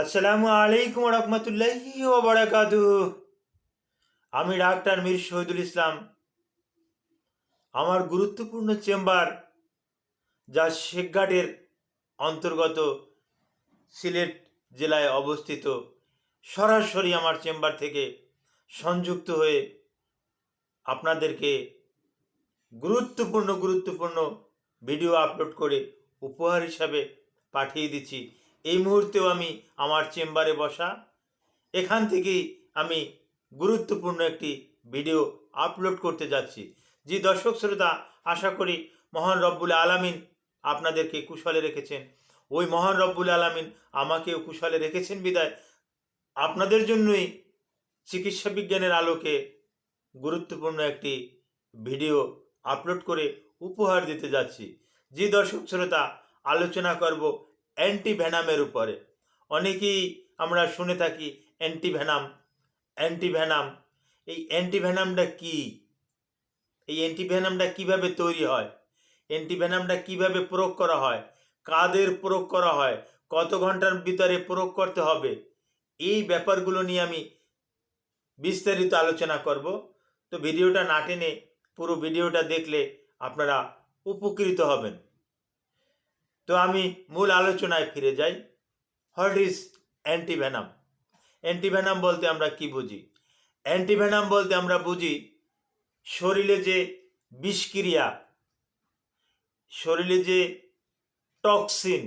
আসসালামু আলাইকুম রহমতুল্লাহি বারাকাতু আমি ডাক্তার মীর শহীদুল ইসলাম। আমার গুরুত্বপূর্ণ চেম্বার, যা শেখঘাটের অন্তর্গত সিলেট জেলায় অবস্থিত, সরাসরি আমার চেম্বার থেকে সংযুক্ত হয়ে আপনাদেরকে গুরুত্বপূর্ণ গুরুত্বপূর্ণ ভিডিও আপলোড করে উপহার হিসাবে পাঠিয়ে দিচ্ছি। এই মুহূর্তেও আমি আমার চেম্বারে বসা। এখান থেকেই আমি গুরুত্বপূর্ণ একটি ভিডিও আপলোড করতে যাচ্ছি। যে দর্শক শ্রোতা, আশা করি মহান রব্বুল আলামিন আপনাদেরকে কুশলে রেখেছেন। ওই মহান রব্বুল আলামিন আমাকেও কুশলে রেখেছেন বিদায়। আপনাদের জন্যই চিকিৎসা বিজ্ঞানের আলোকে গুরুত্বপূর্ণ একটি ভিডিও আপলোড করে উপহার দিতে যাচ্ছি। যে দর্শক শ্রোতা, আলোচনা করব অ্যান্টি ভ্যানামের উপরে। অনেকেই আমরা শুনে থাকি অ্যান্টি ভ্যানাম অ্যান্টি ভ্যানাম এই অ্যান্টি ভ্যানামটা কী? এই অ্যান্টি ভ্যানামটা কীভাবে তৈরি হয়? অ্যান্টি ভ্যানামটা কীভাবে প্রয়োগ করা হয়? কাদের প্রয়োগ করা হয়? কত ঘণ্টার ভিতরে প্রয়োগ করতে হবে? এই ব্যাপারগুলো নিয়ে আমি বিস্তারিত আলোচনা করব। তো ভিডিওটা না টেনে পুরো ভিডিওটা দেখলে আপনারা উপকৃত হবেন। তো আমি মূল আলোচনায় ফিরে যাই। হোয়াট ইজ অ্যান্টিভেনাম অ্যান্টিভেনাম বলতে আমরা কি বুঝি? অ্যান্টিভেনাম বলতে আমরা বুঝি শরীরে যে বিষক্রিয়া, শরীরে যে টক্সিন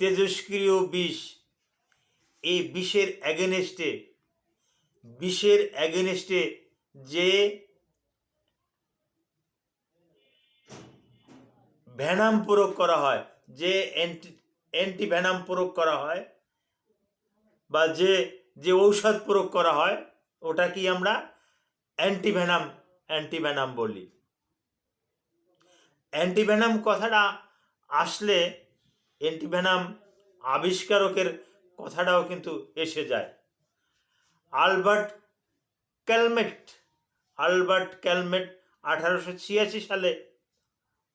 তেজস্ক্রিয় বিষ, এই বিষের অ্যাগেনেস্টে বিষের অ্যাগেনেস্টে যে ভ্যানাম প্রয়োগ করা হয় যে অ্যান্টি ভ্যানাম প্রয়োগ করা হয় বা যে যে ঔষধ প্রয়োগ করা হয় ওটা কি আমরা অ্যান্টিভ্যানাম অ্যান্টিভ্যানাম বলি। অ্যান্টিভ্যানাম কথাটা আসলে অ্যান্টিভ্যানাম আবিষ্কারকের কথাটাও কিন্তু এসে যায়। আলবার্ট ক্যালমেট আলবার্ট ক্যালমেট আঠারোশো ছিয়াশি সালে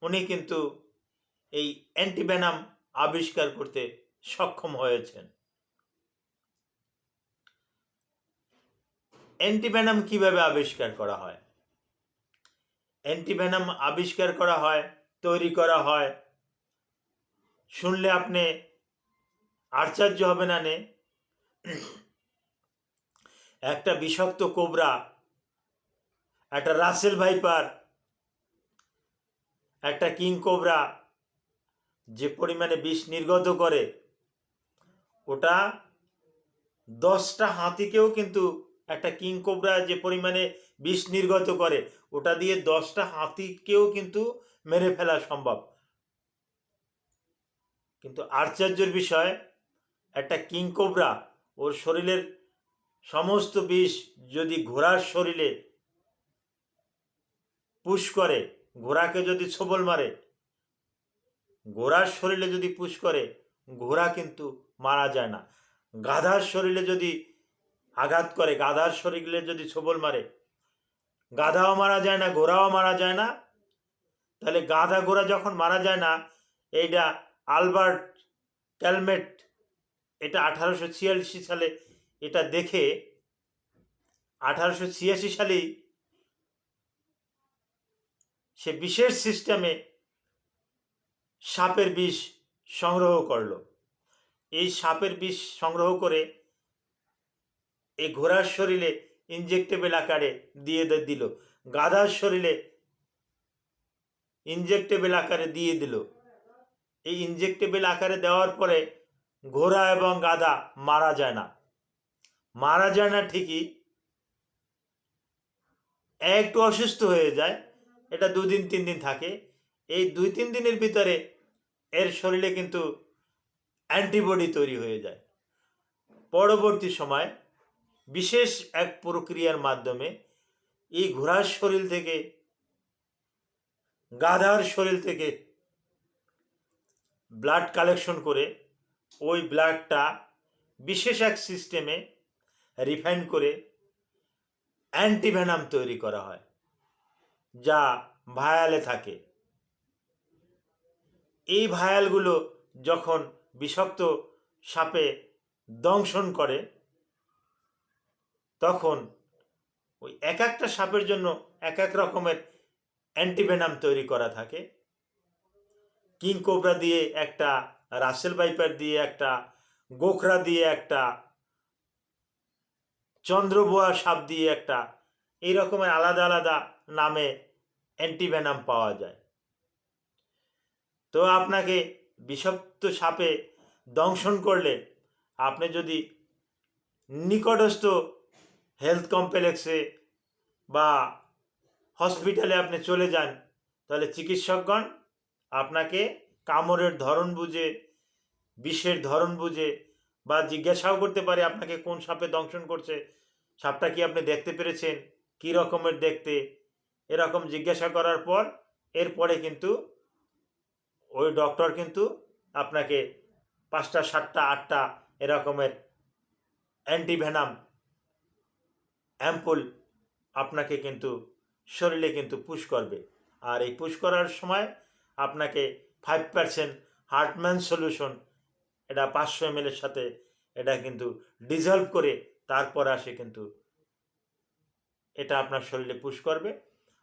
উনি কিন্তু এই অ্যান্টিভ্যানাম আবিষ্কার করতে সক্ষম হয়েছেন। অ্যান্টিভ্যানাম কীভাবে আবিষ্কার করা হয়? অ্যান্টিভ্যানাম আবিষ্কার করা হয়, তৈরি করা হয়। শুনলে আপনি আশ্চর্য হবে না নে। একটা বিষাক্ত কোবরা, একটা রাসেল ভাইপার, একটা কিং কোবরা যে পরিমাণে বিষ নির্গত করে, ওটা দশটা হাতিকেও কিন্তু একটা কিং কোবরা যে পরিমাণে বিষ নির্গত করে, ওটা দিয়ে দশটা হাতিকেও কিন্তু মেরে ফেলা সম্ভব। কিন্তু আশ্চর্যের বিষয়, একটা কিং কোবরা, ওর শরীরের সমস্ত বিষ যদি ঘোড়ার শরীরে পুশ করে, ঘোড়াকে যদি ছবল মারে ঘোড়ার শরীরে যদি পুশ করে, ঘোড়া কিন্তু মারা যায় না। গাধার শরীরে যদি আঘাত করে, গাধার শরীরে যদি ছবল মারে, গাধাও মারা যায় না, ঘোড়াও মারা যায় না। তাহলে গাধা ঘোড়া যখন মারা যায় না এইটা আলবার্ট ক্যালমেট, এটা আঠারোশো ছিয়াশি সালে এটা দেখে, আঠারোশো ছিয়াশি সালেই সে বিশেষ সিস্টেমে সাপের বিষ সংগ্রহ করল। এই সাপের বিষ সংগ্রহ করে এই ঘোড়ার শরীরে ইনজেক্টেবল আকারে দিয়ে দিল। গাধার শরীরে ইনজেক্টেবল আকারে দিয়ে দিল। এই ইনজেক্টেবল আকারে দেওয়ার পরে ঘোড়া এবং গাধা মারা যায় না। মারা যায় না ঠিকই। একটু অসুস্থ হয়ে যায়। এটা দুদিন তিন দিন থাকে। এই দুই তিন দিনের ভিতরে এর শরীরে কিন্তু অ্যান্টিবডি তৈরি হয়ে যায়। পরবর্তী সময় বিশেষ এক প্রক্রিয়ার মাধ্যমে এই ঘোড়ার শরীর থেকে, গাধার শরীর থেকে ব্লাড কালেকশন করে ওই ব্লাডটা বিশেষ এক সিস্টেমে রিফাইন করে অ্যান্টিভেনাম তৈরি করা হয়, যা ভায়ালে থাকে। এই ভায়ালগুলো যখন বিষাক্ত সাপে দংশন করে, তখন ওই এক একটা সাপের জন্য এক এক রকমের অ্যান্টিভেনাম তৈরি করা থাকে। কিং কোবরা দিয়ে একটা, রাসেল বাইপার দিয়ে একটা, গোখরা দিয়ে একটা, চন্দ্রবোয়া সাপ দিয়ে একটা, এই রকমের আলাদা আলাদা নামে অ্যান্টিভেনাম পাওয়া যায়। তো আপনাকে বিষাক্ত সাপে দংশন করলে আপনি যদি নিকটস্থ হেলথ কমপ্লেক্সে বা হসপিটালে আপনি চলে যান, তাহলে চিকিৎসকগণ আপনাকে কামড়ের ধরন বুঝে, বিষের ধরন বুঝে বা জিজ্ঞাসাও করতে পারে আপনাকে কোন সাপে দংশন করছে। সাপটা কি আপনি দেখতে পেরেছেন? কী রকমের দেখতে? এরকম জিজ্ঞাসা করার পর এরপরে কিন্তু ওই ডক্টর কিন্তু আপনাকে পাঁচটা, সাতটা, আটটা এরকমের অ্যান্টিভেনাম অ্যাম্পুল আপনাকে কিন্তু শরীরে কিন্তু পুশ করবে। আর এই পুশ করার সময় আপনাকে ফাইভ পার্সেন্ট হার্টম্যান সলিউশন এটা পাঁচশো এম এর সাথে এটা কিন্তু ডিজলভ করে তারপর আসে কিন্তু এটা আপনার শরীরে পুশ করবে।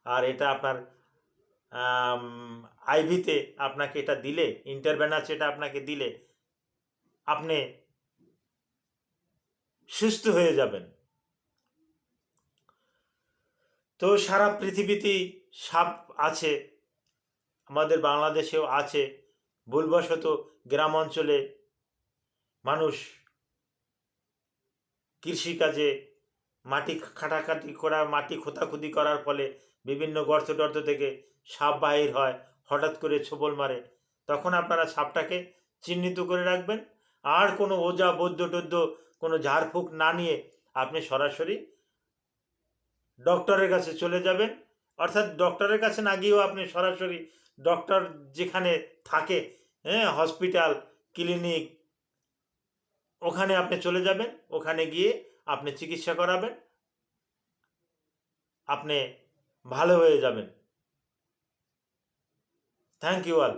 আর এটা আপনার আইভিতে আপনাকে এটা দিলে ইন্টারভেনাস এটা আপনাকে দিলে, আপনি সুস্থ হয়ে যাবেন। তো সারা পৃথিবীতেই সাপ আছে, আমাদের বাংলাদেশেও আছে। ভুলবশত গ্রাম অঞ্চলে মানুষ কৃষিকাজে মাটি খাটাখাটি করা, মাটি খোঁতাখুতি করার ফলে বিভিন্ন গর্ত টর্ত থেকে সাপ বাহির হয়, হঠাৎ করে ছোবল মারে। তখন আপনারা সাপটাকে চিহ্নিত করে রাখবেন। আর কোনো ওজা, বৈদ্য টদ্য কোনো ঝাড়ফুঁক না নিয়ে আপনি সরাসরি ডক্টরের কাছে চলে যাবেন। অর্থাৎ ডক্টরের কাছে না গিয়েও আপনি সরাসরি ডক্টর যেখানে থাকে হ্যাঁ হসপিটাল, ক্লিনিক, ওখানে আপনি চলে যাবেন। ওখানে গিয়ে আপনি চিকিৎসা করাবেন আপনি ভালো হয়ে যাবেন। Thank you all